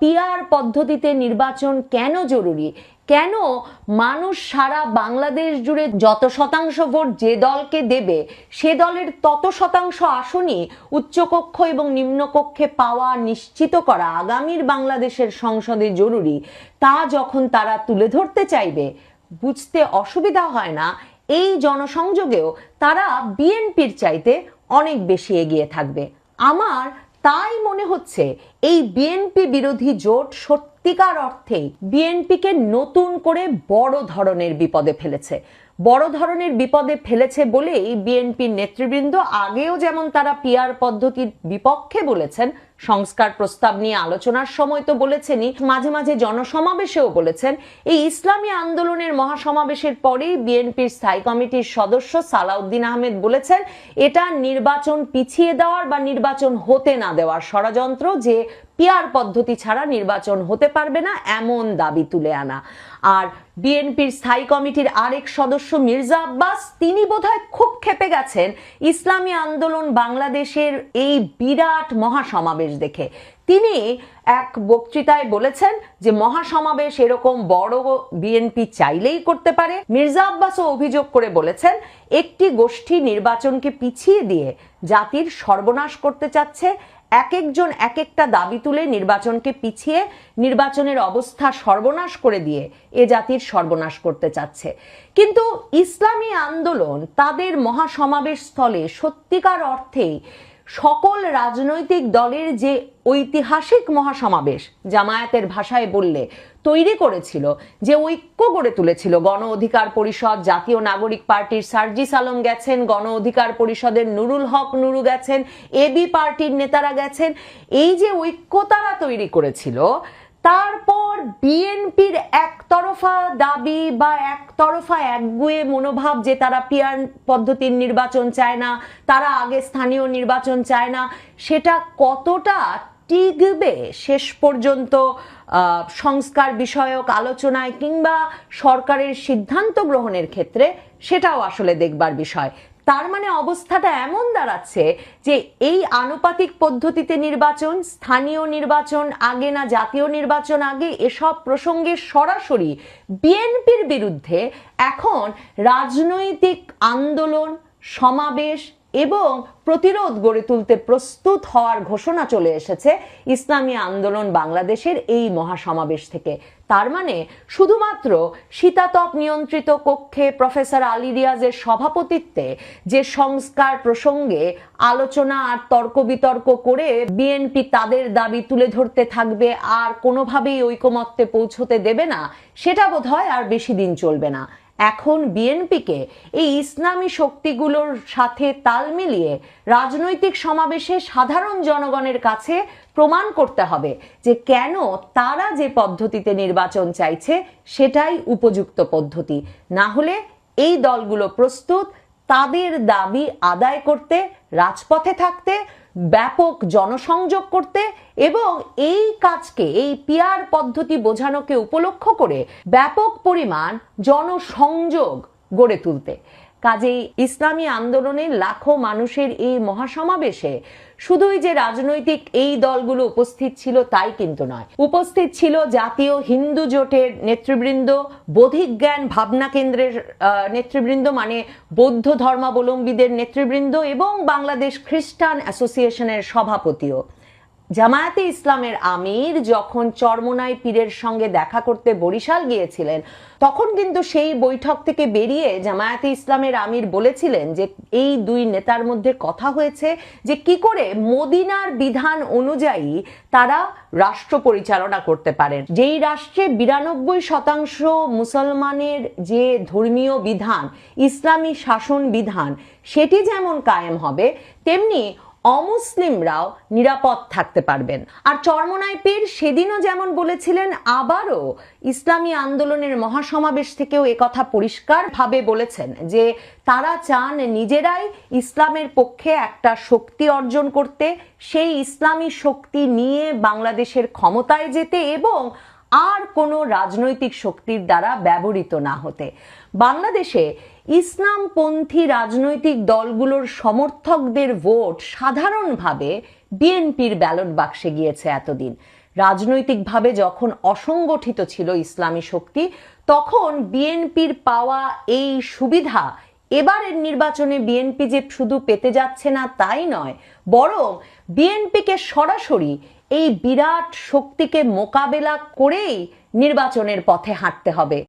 PR পদ্ধতিতে নির্বাচন কেন জরুরি? কেন মানুষ সারা বাংলাদেশ জুড়ে যত শতাংশ ভোট যে দলকে দেবে, সে দলের তত শতাংশ আসনই উচ্চকক্ষ এবং নিম্নকক্ষে পাওয়া নিশ্চিত করা আগামীর বাংলাদেশের সংসদে জরুরি, তা যখন তারা তুলে ধরতে চাইবে, বুঝতে অসুবিধা হয় না। এই জনসংযোগেও তারা বিএনপির চাইতে অনেক বেশি এগিয়ে থাকবে। আমার তাই মনে হচ্ছে এই বিএনপি বিরোধী জোট সত্যিকার অর্থে বিএনপিকে নতুন করে বড় ধরনের বিপদে ফেলেছে। বড় ধরনের বিপদে ফেলেছে বলেই বিএনপির নেতৃবৃন্দ আগেও যেমন তারা পিয়ার পদ্ধতির বিপক্ষে বলেছেন, সংস্কার প্রস্তাব নিয়ে আলোচনার সময় তো বলেছেনই, মাঝে মাঝে জনসমাবেশেও বলেছেন। এই ইসলামী আন্দোলনের মহাসমাবেশের পরেই বিএনপির স্থায়ী কমিটির সদস্য সালাউদ্দিন আহমেদ বলেছেন, এটা নির্বাচন পিছিয়ে দেওয়ার বা নির্বাচন হতে না দেওয়ার ষড়যন্ত্র যে পিয়ার পদ্ধতি ছাড়া নির্বাচন হতে পারবে না, এমন দাবি তুলে আনা। আর বিএনপির স্থায়ী কমিটির আরেক সদস্য মির্জা আব্বাস, তিনি বোধহয় খুব খেপে গেছেন ইসলামী আন্দোলন বাংলাদেশের এই বিরাট মহাসমাবেশ দেখে। তিনি এক বক্তৃতায় বলেছেন যে, মহাসমাবেশ এরকম বড় বিএনপি চাইলেই করতে পারে। মির্জা আব্বাসও অভিযোগ করে বলেছেন, একটি গোষ্ঠী নির্বাচনকে পিছিয়ে দিয়ে জাতির সর্বনাশ করতে চাচ্ছে এক একজন এক একটা দাবি তুলে নির্বাচনকে পিছিয়ে নির্বাচনের অবস্থা সর্বনাশ করে দিয়ে এ জাতির সর্বনাশ করতে চাচ্ছে। কিন্তু ইসলামী আন্দোলন তাদের মহাসমাবেশ স্থলে সত্যিকার অর্থেই সকল রাজনৈতিক দলের যে ঐতিহাসিক মহাসমাবেশ জামায়াতের ভাষায় বললে তৈরি করেছিল, যে ঐক্য গড়ে তুলেছিল গণ অধিকার পরিষদ, জাতীয় নাগরিক পার্টির সার্জিস আলম গেছেন, গণ অধিকার পরিষদের নুরুল হক নুরু গেছেন এবি পার্টির নেতারা গেছেন। এই যে ঐক্য তারা তৈরি করেছিল তারপর বিএনপির একতরফা দাবি বা একতরফা একগুয়ে মনোভাব যে তারা পিয়ার পদ্ধতির নির্বাচন চায় না, তারা আগে স্থানীয় নির্বাচন চায় না, সেটা কতটা টিকবে শেষ পর্যন্ত সংস্কার বিষয়ক আলোচনায় কিংবা সরকারের সিদ্ধান্ত গ্রহণের ক্ষেত্রে, সেটাও আসলে দেখবার বিষয়। তার মানে অবস্থাটা এমন দাঁড়াচ্ছে যে এই আনুপাতিক পদ্ধতিতে নির্বাচন, স্থানীয় নির্বাচন, আগে না জাতীয় নির্বাচন, আগে এসব প্রসঙ্গে সরাসরি বিএনপির বিরুদ্ধে এখন রাজনৈতিক আন্দোলন, সমাবেশ এবং প্রতিরোধ গড়ে তুলতে প্রস্তুত হওয়ার ঘোষণা চলে এসেছে ইসলামী আন্দোলন বাংলাদেশের এই মহাসমাবেশ থেকে। তার মানে শুধুমাত্র শীতাতপ নিয়ন্ত্রিত কক্ষে প্রফেসর আলী রিয়াজের সভাপতিত্বে যে সংস্কার প্রসঙ্গে আলোচনা আর তর্ক বিতর্ক করে বিএনপি তাদের দাবি তুলে ধরতে থাকবে আর কোনোভাবেই ঐকমত্যে পৌঁছতে দেবে না, সেটা বোধহয় আর বেশি দিন চলবে না। এখন বিএনপিকে এই ইসলামী শক্তিগুলোর সাথে তাল মিলিয়ে রাজনৈতিক সমাবেশে সাধারণ জনগণের কাছে প্রমাণ করতে হবে যে কেন তারা যে পদ্ধতিতে নির্বাচন চাইছে সেটাই উপযুক্ত পদ্ধতি। না হলে এই দলগুলো প্রস্তুত, তাদের দাবি আদায় করতে, রাজপথে থাকতে ব্যাপক জনসংযোগ করতে এবং এই কাজকে, এই পিয়ার পদ্ধতি বোঝানোকে উপলক্ষ করে ব্যাপক পরিমাণ জনসংযোগ গড়ে তুলতে। কাজেই ইসলামী আন্দোলনের লাখো মানুষের এই মহাসমাবেশে শুধুই যে রাজনৈতিক এই দলগুলো উপস্থিত ছিল তাই কিন্তু নয়। উপস্থিত ছিল জাতীয় হিন্দু জোটের নেতৃবৃন্দ, বোধিজ্ঞান ভাবনা কেন্দ্রের নেতৃবৃন্দ মানে বৌদ্ধ ধর্মাবলম্বীদের নেতৃবৃন্দ এবং বাংলাদেশ খ্রিস্টান অ্যাসোসিয়েশনের সভাপতিও। জামায়াতে ইসলামের আমির যখন চরমোনাই পীরের সঙ্গে দেখা করতে বরিশাল গিয়েছিলেন, তখন কিন্তু সেই বৈঠক থেকে বেরিয়ে জামায়াতে ইসলামের আমির বলেছিলেন যে এই দুই নেতার মধ্যে কথা হয়েছে যে কি করে মদিনার বিধান অনুযায়ী তারা রাষ্ট্র পরিচালনা করতে পারেন। যেই রাষ্ট্রে বিরানব্বই শতাংশ মুসলমানের যে ধর্মীয় বিধান, ইসলামী শাসন বিধান, সেটি যেমন কায়েম হবে, তেমনি অমুসলিমরাও নিরাপদ থাকতে পারবেন। আর চরমনাই পীর সেদিনও যেমন বলেছিলেন, আবারও ইসলামী আন্দোলনের মহাসমাবেশ থেকেও একথা পরিষ্কারভাবে বলেছেন যে তারা চান নিজেরাই ইসলামের পক্ষে একটা শক্তি অর্জন করতে, সেই ইসলামী শক্তি নিয়ে বাংলাদেশের ক্ষমতায় যেতে এবং আর কোনো রাজনৈতিক শক্তির দ্বারা ব্যবহৃত না হতে। বাংলাদেশে ইসলামপন্থী রাজনৈতিক দলগুলোর সমর্থকদের ভোট সাধারণভাবে বিএনপির ব্যালট বাক্সে গিয়েছে এতদিন। রাজনৈতিকভাবে যখন অসংগঠিত ছিল ইসলামী শক্তি, তখন বিএনপির পাওয়া এই সুবিধা এবারের নির্বাচনে বিএনপি যে শুধু পেতে যাচ্ছে না, তাই নয়, বরং বিএনপিকে সরাসরি এই বিরাট শক্তিকে মোকাবেলা করেই নির্বাচনের পথে হাঁটতে হবে।